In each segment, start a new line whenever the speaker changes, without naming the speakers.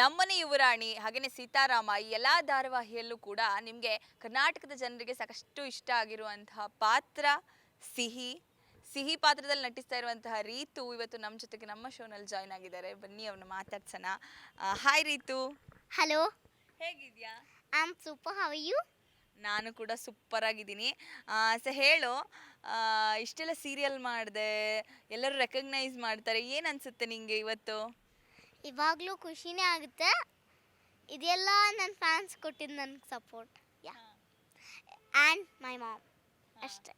ನಮ್ಮನೆ ಯುವರಾಣಿ ಹಾಗೆಯೇ ಸೀತಾರಾಮ ಈ ಎಲ್ಲ ಧಾರಾವಾಹಿಯಲ್ಲೂ ಕೂಡ ನಿಮಗೆ ಕರ್ನಾಟಕದ ಜನರಿಗೆ ಸಾಕಷ್ಟು ಇಷ್ಟ ಆಗಿರುವಂತಹ ಪಾತ್ರ ಸಿಹಿ ಸಿಹಿ ಪಾತ್ರದಲ್ಲಿ ನಟಿಸ್ತಾ ಇರುವಂತಹ ರೀತು ಇವತ್ತು ನಮ್ಮ ಜೊತೆಗೆ ನಮ್ಮ ಶೋನಲ್ಲಿ ಜಾಯ್ನ್ ಆಗಿದ್ದಾರೆ. ಬನ್ನಿ ಅವ್ರನ್ನ ಮಾತಾಡ್ಸೋಣ. ಹಾಯ್ ರೀತು.
ಹಲೋ
ಹೇಗಿದ್ಯಾ?
I am super how you
ನಾನು ಕೂಡ ಸೂಪರ್ ಆಗಿದ್ದೀನಿ. ಸೊ ಹೇಳು ಇಷ್ಟೆಲ್ಲ ಸೀರಿಯಲ್ ಮಾಡಿದೆ ಎಲ್ಲರೂ ರೆಕಗ್ನೈಸ್ ಮಾಡ್ತಾರೆ ಏನು ಅನಿಸುತ್ತೆ ನಿಂಗೆ ಇವತ್ತು?
ಇವಾಗಲೂ ಖುಷಿನೇ ಆಗುತ್ತೆ. ಇದೆಲ್ಲ ನನ್ನ ಫ್ಯಾನ್ಸ್ ಕೊಟ್ಟಿದ್ದು ನನಗೆ support ya and my mom ಅಷ್ಟೇ.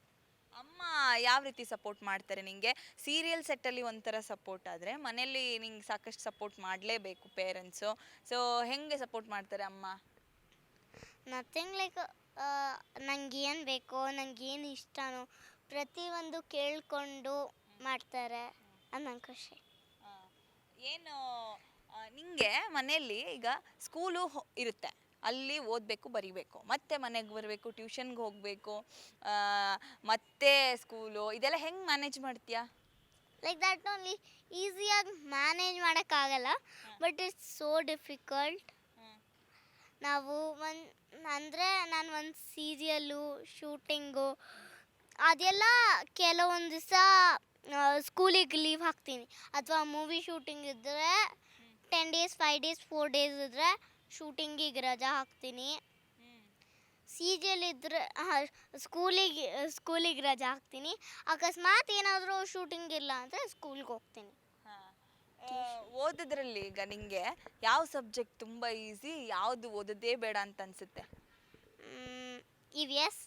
ಅಮ್ಮ ಯಾವ ರೀತಿ ಸಪೋರ್ಟ್ ಮಾಡ್ತಾರೆ ನಿಂಗೆ? ಸೀರಿಯಲ್ ಸೆಟ್ಟಲ್ಲಿ ಒಂಥರ ಸಪೋರ್ಟ್ ಆದರೆ ಮನೇಲಿ ನಿಂಗೆ ಸಾಕಷ್ಟು ಸಪೋರ್ಟ್ ಮಾಡಲೇಬೇಕು ಪೇರೆಂಟ್ಸು ಸೊ ಹೆಂಗೆ ಸಪೋರ್ಟ್ ಮಾಡ್ತಾರೆ ಅಮ್ಮ?
ನಥಿಂಗ್ ಲೈಕ್ ನಂಗೆ ಏನು ಬೇಕೋ ನಂಗೆ ಏನು ಇಷ್ಟನೋ ಪ್ರತಿಯೊಂದು ಕೇಳಿಕೊಂಡು ಮಾಡ್ತಾರೆ. ಅದು ನಂಗೆ ಖುಷಿ.
ಏನು ನಿಮಗೆ ಮನೆಯಲ್ಲಿ ಈಗ ಸ್ಕೂಲು ಇರುತ್ತೆ. ಅಲ್ಲಿ ಓದಬೇಕು ಬರಿಬೇಕು. ಮತ್ತೆ ಮನೆಗೆ ಬರಬೇಕು ಟ್ಯೂಷನ್ಗೆ ಹೋಗಬೇಕು ಮತ್ತೆ ಸ್ಕೂಲು. ಇದೆಲ್ಲ ಹೆಂಗೆ ಮ್ಯಾನೇಜ್ ಮಾಡ್ತೀಯಾ?
ಲೈಕ್ ದ್ಯಾಟ್ ಓನ್ಲಿ ಈಸಿಯಾಗಿ ಮ್ಯಾನೇಜ್ ಮಾಡೋಕ್ಕಾಗಲ್ಲ. ಬಟ್ ಇಟ್ಸ್ ಸೋ ಡಿಫಿಕಲ್ಟ್ ನಾವು ಒಂದು ಅಂದರೆ ನಾನು ಒಂದು ಸೀರಿಯಲ್ಲು ಶೂಟಿಂಗು ಅದೆಲ್ಲ ಕೆಲವೊಂದು ದಿವಸ ಸ್ಕೂಲಿಗೆ ಲೀವ್ ಹಾಕ್ತೀನಿ. ಅಥವಾ ಮೂವಿ ಶೂಟಿಂಗ್ ಇದ್ದರೆ ten days five days four days ಇದ್ದರೆ ಶೂಟಿಂಗಿಗೆ ರಜಾ ಹಾಕ್ತೀನಿ. ಸೀರಿಯಲ್ ಇದ್ದರೆ ಸ್ಕೂಲಿಗೆ ಸ್ಕೂಲಿಗೆ ರಜಾ ಹಾಕ್ತೀನಿ. ಅಕಸ್ಮಾತ್ ಏನಾದರೂ ಶೂಟಿಂಗ್ ಇಲ್ಲ ಅಂದರೆ ಸ್ಕೂಲ್ಗೆ ಹೋಗ್ತೀನಿ.
ಓದೋದ್ರಲ್ಲಿ ಈಗ ನಿಮಗೆ ಯಾವ ಸಬ್ಜೆಕ್ಟ್ ತುಂಬ ಈಸಿ ಯಾವುದು ಓದೋದೇ ಬೇಡ ಅಂತ ಅನ್ಸುತ್ತೆ?
EVS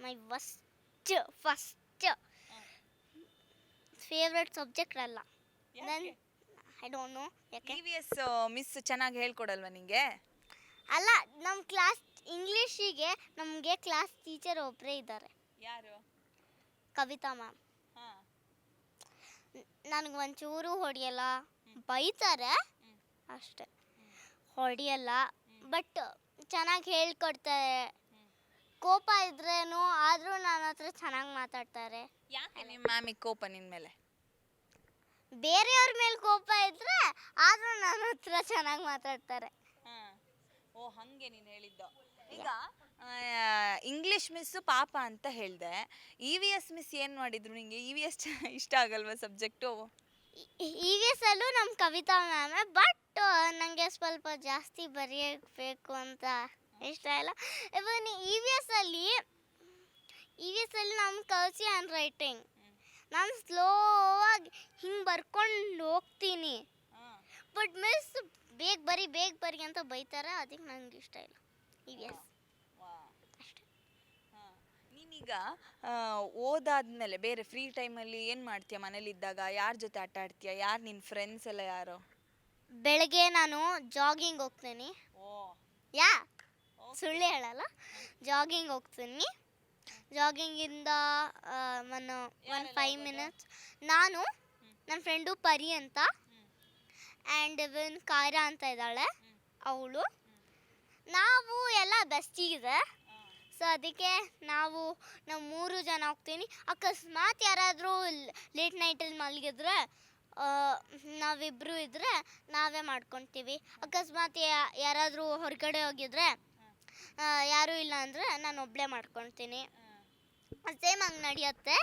my first first favourite subject ಅಲ್ಲ. ನನ್ ಐ ಡೋಂಟ್ ನೋ ಯಾಕೆ?
ಟಿ ವಿ ಎಸ್ ಮಿಸ್ ಚೆನ್ನಾಗಿ ಹೇಳ್ಕೊಡಲ್ವಾ ನಿಂಗೆ?
ಅಲ್ಲ ನಮ್ಮ ಕ್ಲಾಸ್ ಇಂಗ್ಲೀಷಿಗೆ ನಮಗೆ ಕ್ಲಾಸ್ ಟೀಚರ್ ಒಬ್ಬರೇ ಇದ್ದಾರೆ.
ಯಾರು?
ಕವಿತಾ ಮ್ಯಾಮ್. ನನಗೆ ಒಂಚೂರು ಹೊಡೆಯಲ್ಲ. ಬೈತಾರೆ. ಅಷ್ಟೇ. ಹೊಡೆಯಲ್ಲ. ಬಟ್ ಚೆನ್ನಾಗಿ ಹೇಳ್ಕೊಡ್ತಾರೆ ಕೋಪ ಇದ್ರೇನು ಆದರೂ ನನ್ನ ಹತ್ರ ಚೆನ್ನಾಗಿ ಮಾತಾಡ್ತಾರೆ.
ಯಾಕೆ ನಿಮ್ಮ ಮ್ಯಾಮಿಗೆ ಕೋಪ ನಿನ್ ಮೇಲೆ?
ಬೇರೆಯವ್ರ ಮೇಲೆ ಕೋಪ ಇದ್ರೆ ಆದ್ರೂ ನನ್ನ ಹತ್ರ ಚೆನ್ನಾಗಿ ಮಾತಾಡ್ತಾರೆ.
ಓ ಹಂಗೆ ನೀನು ಹೇಳಿದ್ದು. ಈಗ ಇಂಗ್ಲಿಷ್ ಮಿಸ್ ಪಾಪ ಅಂತ ಹೇಳಿದೆ. ಇ ವಿ ಎಸ್ ಮಿಸ್ ಏನು ಮಾಡಿದ್ರು ನಿಂಗೆ? ಇ ವಿ ಎಸ್ ಇಷ್ಟ ಆಗಲ್ವಾ ಸಬ್ಜೆಕ್ಟು
ಇ ವಿ ಎಸ್ ಅಲ್ಲೂ ನಮ್ಮ ಕವಿತಾ ಮ್ಯಾಮ್ ಬಟ್ ನನಗೆ ಸ್ವಲ್ಪ ಜಾಸ್ತಿ ಬರೆಯಬೇಕು ಅಂತ ಇಷ್ಟ ಇಲ್ಲ. ಇವನ್ ಇ ವಿ ಎಸ್ ಅಲ್ಲಿ ಇ ವಿ ಎಸ್ ಅಲ್ಲಿ ನಮ್ಮ ಕಲ್ಸಿ ಹ್ಯಾಂಡ್ ರೈಟಿಂಗ್ ನಾನು ಸ್ಲೋವಾಗಿ ಹಿಂಗೆ ಬರ್ಕೊಂಡು ಹೋಗ್ತೀನಿ. ಬಟ್ ಮಿಸ್ ಬೇಗ ಬರಿ ಬೇಗ ಬರಿ ಅಂತ ಬೈತಾರೆ? ಅದಕ್ಕೆ ನಂಗೆ ಇಷ್ಟ ಇಲ್ಲ. ಈಗ ಎಸ್
ನೀನೀಗ ಓದಾದ್ಮೇಲೆ ಬೇರೆ ಫ್ರೀ ಟೈಮಲ್ಲಿ ಏನು ಮಾಡ್ತೀಯ ಮನೇಲಿದ್ದಾಗ? ಯಾರ ಜೊತೆ ಆಟ ಆಡ್ತೀಯ? ಯಾರು ನಿನ್ನ ಫ್ರೆಂಡ್ಸ್ ಎಲ್ಲ ಯಾರು?
ಬೆಳಗ್ಗೆ ನಾನು ಜಾಗಿಂಗ್ ಹೋಗ್ತೀನಿ.
ಓ.
ಯಾ? ಸುಳ್ಳು ಹೇಳಲ್ಲ. ಜಾಗಿಂಗ್ ಹೋಗ್ತೀನಿ. ಜಾಗಿಂಗಿಂದ ಒಂದು ಒನ್ ಫೈವ್ ಮಿನಿಟ್ಸ್ ನಾನು ನನ್ನ ಫ್ರೆಂಡು ಪರಿ ಅಂತ ಆ್ಯಂಡ್ ಇವನ್ ಕಾರ ಅಂತ ಇದ್ದಾಳೆ ಅವಳು. ನಾವು ಎಲ್ಲ ಬೆಸ್ಟಿಗಿದೆ ಸೊ ಅದಕ್ಕೆ ನಾವು ನಾವು ಮೂರು ಜನ ಹೋಗ್ತೀನಿ. ಅಕಸ್ಮಾತ್ ಯಾರಾದರೂ ಲೇಟ್ ನೈಟಲ್ಲಿ ಮಲಗಿದ್ರೆ ನಾವಿಬ್ಬರು ಇದ್ದರೆ ನಾವೇ ಮಾಡ್ಕೊತೀವಿ. ಅಕಸ್ಮಾತ್ ಯಾ- ಯಾರಾದರೂ ಹೊರಗಡೆ ಹೋಗಿದ್ರೆ ಯಾರೂ ಇಲ್ಲ ಅಂದರೆ ನಾನು ಒಬ್ಬಳೇ ಮಾಡ್ಕೊತೀನಿ. ಸೇಮ್ ಹಂಗೆ ನಡೆಯುತ್ತೆ.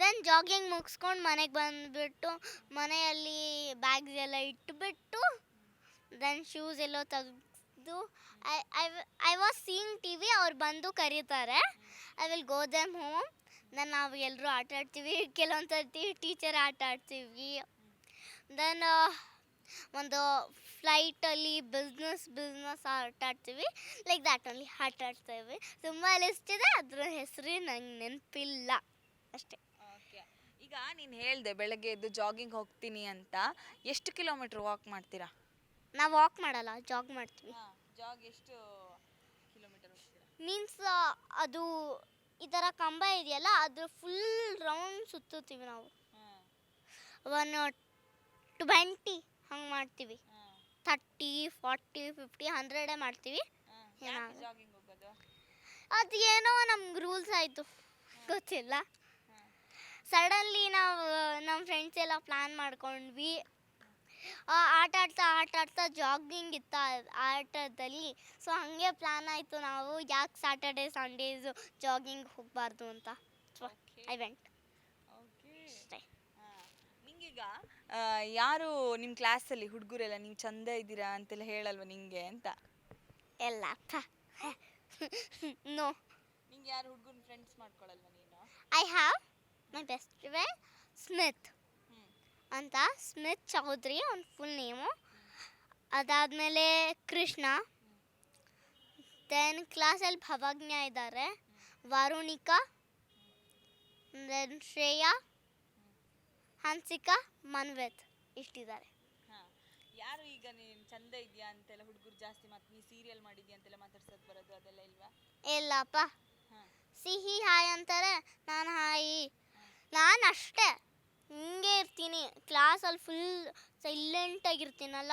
ದೆನ್ ಜಾಗಿಂಗ್ ಮುಗಿಸ್ಕೊಂಡು ಮನೆಗೆ ಬಂದುಬಿಟ್ಟು ಮನೆಯಲ್ಲಿ ಬ್ಯಾಗ್ಸ್ ಎಲ್ಲ ಇಟ್ಬಿಟ್ಟು ದೆನ್ ಶೂಸ್ ಎಲ್ಲ ತೆಗೆದು I I I was seeing T V ಅವ್ರು ಬಂದು ಕರೀತಾರೆ. I will go them home then ನಾವು ಎಲ್ಲರೂ ಆಟ ಆಡ್ತೀವಿ ಕೆಲವೊಂದು ಸರ್ತಿ ಟೀಚರ್ ಆಟ ಆಡ್ತೀವಿ ದೆನ್ ಒಂದು ಫ್ಲೈಟಲ್ಲಿ ಬಿಸ್ನೆಸ್ ಬಿಸ್ನೆಸ್ ಆಟ ಆಡ್ತೀವಿ ಲೈಕ್ ದ್ಯಾಟ್ ಓನ್ಲಿ ಆಟ ಆಡ್ತೀವಿ ತುಂಬ ಲಿಸ್ಟ್ ಇದೆ ಅದ್ರ ಹೆಸರು ನಂಗೆ ನೆನಪಿಲ್ಲ. ಅಷ್ಟೇ.
ಓಕೆ ಈಗ ನೀನು ಹೇಳಿದೆ ಬೆಳಗ್ಗೆ ಎದ್ದು ಜಾಗಿಂಗ್ ಹೋಗ್ತೀನಿ ಅಂತ. ಎಷ್ಟು ಕಿಲೋಮೀಟ್ರ್ ವಾಕ್ ಮಾಡ್ತೀರಾ?
ನಾವು ವಾಕ್ ಮಾಡಲ್ಲ ಜಾಗ್ ಮಾಡ್ತೀವಿ.
ಜಾಗ್ ಎಷ್ಟು ಕಿಲೋಮೀಟರ್
ಮೀನ್ಸ್ ಅದು ಈ ಥರ ಕಂಬ ಇದೆಯಲ್ಲ ಅದ್ರ ಫುಲ್ ರೌಂಡ್ ಸುತ್ತುತ್ತೀವಿ ನಾವು. ಒನ್ ಟ್ವೆಂಟಿ ಹಂಗೆ ಮಾಡ್ತೀವಿ. ಥರ್ಟಿ ಫಾರ್ಟಿ ಫಿಫ್ಟಿ ಹಂಡ್ರೆಡೇ ಮಾಡ್ತೀವಿ. ಏನಾಗಲ್ಲ.
ಜಾಗಿಂಗ್ ಹೋಗೋದು?
ಅದು ಏನೋ ನಮ್ಗೆ ರೂಲ್ಸ್ ಆಯಿತು. ಗೊತ್ತಿಲ್ಲ. ಸಡನ್ಲಿ ನಾವು ನಮ್ಮ ಫ್ರೆಂಡ್ಸ್ ಎಲ್ಲ ಪ್ಲ್ಯಾನ್ ಮಾಡ್ಕೊಂಡ್ವಿ. ಆ, ಆಟ ಆಡ್ತಾ ಆಟ ಆಡ್ತಾ ಜಾಗಿಂಗ್ ಇತ್ತು ಆಟದಲ್ಲಿ. ಸೊ ಹಾಗೆ ಪ್ಲ್ಯಾನ್ ಆಯಿತು ನಾವು. ಯಾಕೆ ಸ್ಯಾಟರ್ಡೇ ಸಂಡೇಸು ಜಾಗಿಂಗ್ ಹೋಗಬಾರ್ದು ಅಂತ. ಸೊ ಐ ವೆಂಟ್ ಅಷ್ಟೇ.
ನಿಂಗೀಗ ಯಾರು ನಿಮ್ಮ ಕ್ಲಾಸಲ್ಲಿ ಹುಡುಗರೆಲ್ಲ ನೀವು ಚಂದ ಇದ್ದೀರಾ ಅಂತೆಲ್ಲ ಹೇಳಲ್ವ ನಿಂಗೆ ಅಂತ?
ಎಲ್ಲ ನೋ
ನಿಂಗೆ ಯಾರು ಹುಡುಗನ ಫ್ರೆಂಡ್ಸ್ ಮಾಡ್ಕೊಳಲ್ವ ನೀನು?
I have my best friend Smit ಅಂತ ಸ್ಮಿತ್ ಚೌಧರಿ ಅವ್ನ ಫುಲ್ ನೇಮು ಅದಾದಮೇಲೆ ಕೃಷ್ಣ. ದೆನ್ ಕ್ಲಾಸಲ್ಲಿ ಭವಜ್ಞ ಇದ್ದಾರೆ ವಾರುಣಿಕಾ. ದೆನ್ ಶ್ರೇಯಾ. ಹನ್ಸಿಕಾ ಮನ್ವೇತ್ ಇಷ್ಟಿದ್ದಾರೆ
ಹಾ ಯಾರು ಈಗ ನೀನು ಚಂದ ಇದೆಯಾ ಅಂತೆಲ್ಲ ಹುಡುಗರು ಜಾಸ್ತಿ ಮತ್ತೆ ನೀ ಸೀರಿಯಲ್ ಮಾಡಿದ್ಯಾ ಅಂತೆಲ್ಲ ಮಾತಾಡ್ಸೋದು ಬರೋದು ಅದೆಲ್ಲ ಇಲ್ವಾ?
ಇಲ್ಲಪ್ಪ. ಸಿಹಿ ಹಾಯ್ ಅಂತಾರೆ ನಾನು ಹಾಯಿ. ನಾನು ಅಷ್ಟೇ. ಹಿಂಗೆ ಇರ್ತೀನಿ. ಕ್ಲಾಸಲ್ಲಿ ಫುಲ್ ಸೈಲೆಂಟಾಗಿರ್ತೀನಲ್ಲ
ಆಗಿರ್ತೀನಲ್ಲ.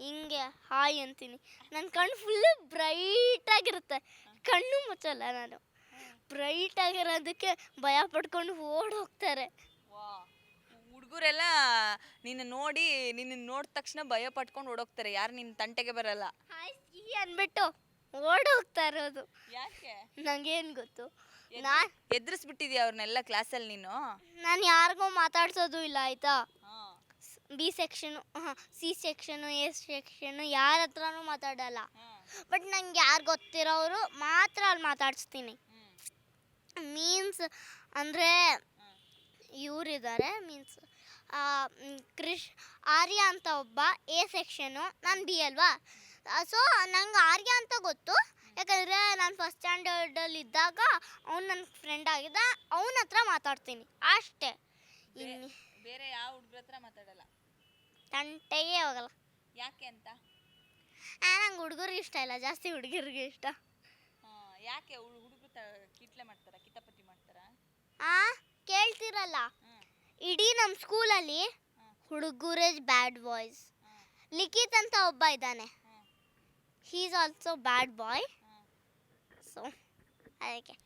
ಹಿಂಗೆ ಹಾಯ್ ಅಂತೀನಿ. ನನ್ನ ಕಣ್ಣು ಫುಲ್ ಬ್ರೈಟಾಗಿರುತ್ತೆ ಕಣ್ಣು ಮುಚ್ಚಲ್ಲ ನಾನು. ಬ್ರೈಟ್ ಆಗಿರೋದಕ್ಕೆ ಭಯ ಪಡ್ಕೊಂಡು
ಓಡೋಗ್ತಾರೆ ಹುಡುಗರೆಲ್ಲ ನಿನ್ನ ನೋಡಿ ನಿನ್ನ ನೋಡಿದ ತಕ್ಷಣ ಭಯ ಪಟ್ಕೊಂಡು ಓಡೋಗ್ತಾರೆ. ಯಾರು ನಿನ್ನ ತಂಟೆಗೆ ಬರಲ್ಲ.
ಹಾಯ್ ಸಿ ಅಂದ್ಬಿಟ್ಟು ಓಡೋಗ್ತಾ ಇರೋದು.
ಯಾಕೆ?
ನಂಗೇನು ಗೊತ್ತು? ನಾನು
ಎದುರಿಸ್ಬಿಟ್ಟಿದ್ಯಾ ಅವ್ರನ್ನೆಲ್ಲ ಕ್ಲಾಸಲ್ಲಿ ನೀನು?
ನಾನು ಯಾರಿಗೂ ಮಾತಾಡ್ಸೋದು ಇಲ್ಲ ಆಯ್ತಾ? B section C section A section ಯಾರ ಹತ್ರನೂ ಮಾತಾಡಲ್ಲ. ಬಟ್ ನಂಗೆ ಯಾರು ಗೊತ್ತಿರೋರು ಮಾತ್ರ ಅಲ್ಲಿ ಮಾತಾಡಿಸ್ತೀನಿ. ಮೀನ್ಸ್ ಅಂದರೆ ಇವರಿದ್ದಾರೆ ಮೀನ್ಸ್ ಕ್ರಿಶ್ ಆರ್ಯ ಅಂತ ಒಬ್ಬ ಎ ಸೆಕ್ಷನು ನಾನು ಬಿ ಅಲ್ವಾ? ಸೊ ನಂಗೆ ಆರ್ಯ ಅಂತ ಗೊತ್ತು. ಯಾಕಂದರೆ ನಾನು ಫಸ್ಟ್ ಸ್ಟ್ಯಾಂಡರ್ಡಲ್ಲಿ ಇದ್ದಾಗ ಅವ್ನು ನನ್ನ ಫ್ರೆಂಡ್ ಆಗಿದ್ದ ಅವನ ಹತ್ರ ಮಾತಾಡ್ತೀನಿ. ಅಷ್ಟೇ. ಇನ್ನು
ಬೇರೆ ಯಾವ ಹುಡುಗ್ರ ಹತ್ರ ಮಾತಾಡಲ್ಲ?
ತಂಟೆಯೇ ಹೋಗಲ್ಲ.
ಯಾಕೆ ಅಂತ?
ನಂಗೆ ಹುಡುಗರಿಗೆ ಇಷ್ಟ ಇಲ್ಲ. ಜಾಸ್ತಿ ಹುಡುಗರಿಗೆ ಇಷ್ಟ.
ಯಾಕೆ ಹುಡುಗರು ಕಿಟ್ಲೆ ಮಾಡ್ತಾರ? ಕಿತಾಪತಿ ಮಾಡ್ತಾರ?
ಆ ಕೇಳ್ತಿರಲ್ಲ. ಇಡೀ ನಮ್ಮ ಸ್ಕೂಲಲ್ಲಿ. ಹುಡುಗರೇ ಬ್ಯಾಡ್ ಬಾಯ್ಸ್ ಲಿಖಿತ್ ಅಂತ ಒಬ್ಬ ಇದ್ದಾನೆ. He is also bad boy so ಅದಕ್ಕೆ.